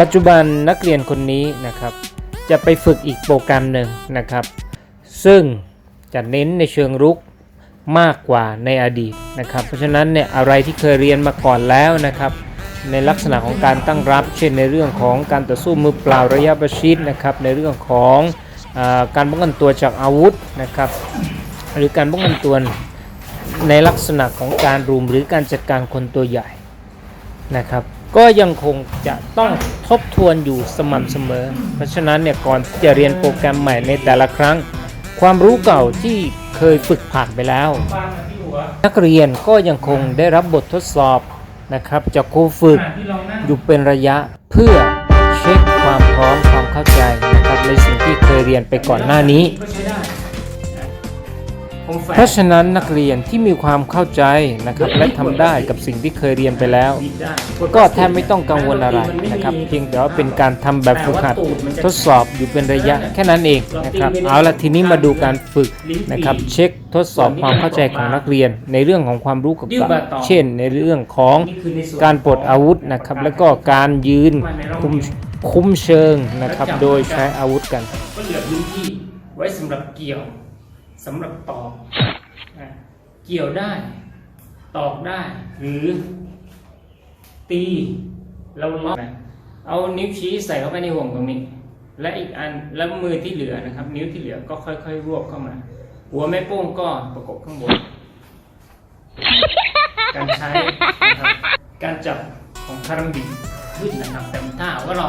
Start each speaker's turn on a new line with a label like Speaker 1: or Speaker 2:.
Speaker 1: ปัจจุบันนักเรียนคนนี้นะครับ จะไปฝึกอีกโปรแกรมหนึ่งนะครับ ซึ่งจะเน้นในเชิงรุกมากกว่าในอดีตนะครับ เพราะฉะนั้นเนี่ยอะไรที่เคยเรียนมาก่อนแล้วนะครับ ในลักษณะของการตั้งรับ เช่นในเรื่องของการต่อสู้มือเปล่าระยะประชิดนะครับ ในเรื่องของอการป้องกันตัวจากอาวุธนะครับ หรือการป้องกันตัวในลักษณะของการรุมหรือการจัดการคนตัวใหญ่นะครับ ก็ยังคงจะต้องทบทวนอยู่สม่ำเสมอ เพราะฉะนั้นเนี่ยก่อนที่จะเรียนโปรแกรมใหม่ในแต่ละครั้ง ความรู้เก่าที่เคยฝึกผ่านไปแล้ว นักเรียนก็ยังคงได้รับบททดสอบนะครับจากครูฝึกอยู่เป็นระยะเพื่อเช็คความพร้อมความเข้าใจนะครับในสิ่งที่เคยเรียนไปก่อนหน้านี้ เพราะฉะนั้นนักเรียนที่มีความเข้าใจนะครับและทำได้กับสิ่งที่เคยเรียนไปแล้ว ก็แทบไม่ต้องกังวลอะไรนะครับ เพียงแต่ว่าเป็นการทำแบบฝึกหัดทดสอบอยู่เป็นระยะแค่นั้นเองนะครับเอาละทีนี้มาดูการฝึกนะครับเช็คทดสอบความเข้าใจของนักเรียนในเรื่องของความรู้เกับเช่น ในเรื่องของการปลดอาวุธนะครับแล้วก็การยืนคุมคุ้มเชิงนะครับโดยใช้อาวุธกัน
Speaker 2: ก็เหลือพื้นที่ไว้สำหรับเกี่ยว สำหรับตอกนะเกี่ยวได้ ตอกได้ หรือ ตีเราล็อกนะเอานิ้วชี้ใส่เข้าไปในห่วงตรงนี้ และอีกอันแล้วมือที่เหลือนะครับ นิ้วที่เหลือก็ค่อยๆรวบเข้ามา หัวแม่โป้งก็ประกบข้างบน การใช้นะครับการจับของคารัมบิขึ้นนะครับแต่ถ้าหาว่าเรา